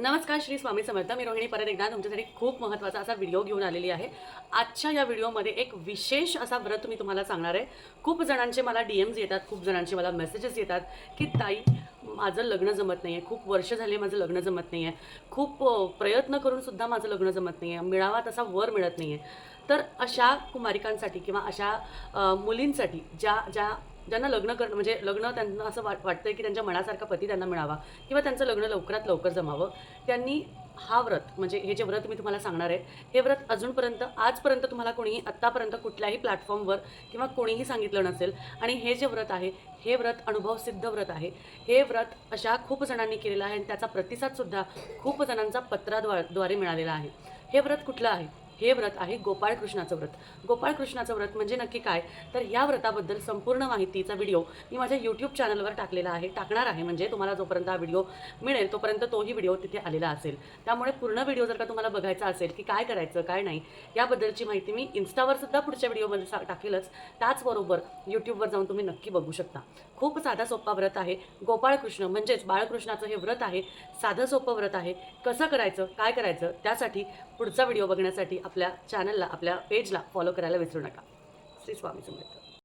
नमस्कार श्री स्वामी समर्थ. मी रोहिणी परत एकदा तुमच्यासाठी खूप महत्त्वाचा असा व्हिडिओ घेऊन आलेली आहे. आजच्या या व्हिडिओमध्ये एक विशेष असा व्रत मी तुम्हाला सांगणार आहे. खूप जणांचे मला डी एम्स येतात खूप जणांचे मला मेसेजेस येतात की ताई माझं लग्न जमत नाही आहे खूप वर्ष झाले माझं लग्न जमत नाही आहे खूप प्रयत्न करूनसुद्धा माझं लग्न जमत नाही आहे मिळावा तसा वर मिळत नाही आहे तर अशा कुमारिकांसाठी किंवा अशा मुलींसाठी ज्या ज्या ज्यांना लग्न करणं म्हणजे लग्न त्यांना असं वाट वाटतं की त्यांच्या मनासारखा पती त्यांना मिळावा किंवा त्यांचं लग्न लवकरात लवकर जमावं त्यांनी हा व्रत म्हणजे हे जे व्रत मी तुम्हाला सांगणार आहे हे व्रत अजूनपर्यंत आजपर्यंत तुम्हाला कोणीही आत्तापर्यंत कुठल्याही प्लॅटफॉर्मवर किंवा कोणीही सांगितलं नसेल. आणि हे जे व्रत आहे हे व्रत अनुभवसिद्ध व्रत आहे. हे व्रत अशा खूप जणांनी केलेलं आहे आणि त्याचा प्रतिसादसुद्धा खूप जणांचा पत्राद्वारे मिळालेला आहे. हे व्रत कुठलं आहे? हे व्रत आहे गोपाळकृष्णाचं व्रत. गोपाळकृष्णाचं व्रत म्हणजे नक्की काय? तर या व्रताबद्दल संपूर्ण माहितीचा व्हिडिओ मी माझ्या यूट्यूब चॅनलवर टाकलेला आहे टाकणार आहे. म्हणजे तुम्हाला जोपर्यंत हा व्हिडिओ मिळेल तोपर्यंत तोही व्हिडिओ तिथे आलेला असेल. त्यामुळे पूर्ण व्हिडिओ जर का तुम्हाला बघायचा असेल की काय करायचं काय नाही याबद्दलची माहिती मी इन्स्टावर सुद्धा पुढच्या व्हिडिओमध्ये सा टाकेलच. त्याचबरोबर यूट्यूबवर जाऊन तुम्ही नक्की बघू शकता. खूप साधा सोपा व्रत आहे. गोपाळकृष्ण म्हणजेच बाळकृष्णाचं हे व्रत आहे. साधं सोपं व्रत आहे. कसं करायचं काय करायचं त्यासाठी पुढचा व्हिडिओ बघण्यासाठी आपल्या चॅनलला आपल्या पेजला फॉलो करायला विसरू नका. श्री स्वामी समर्थ.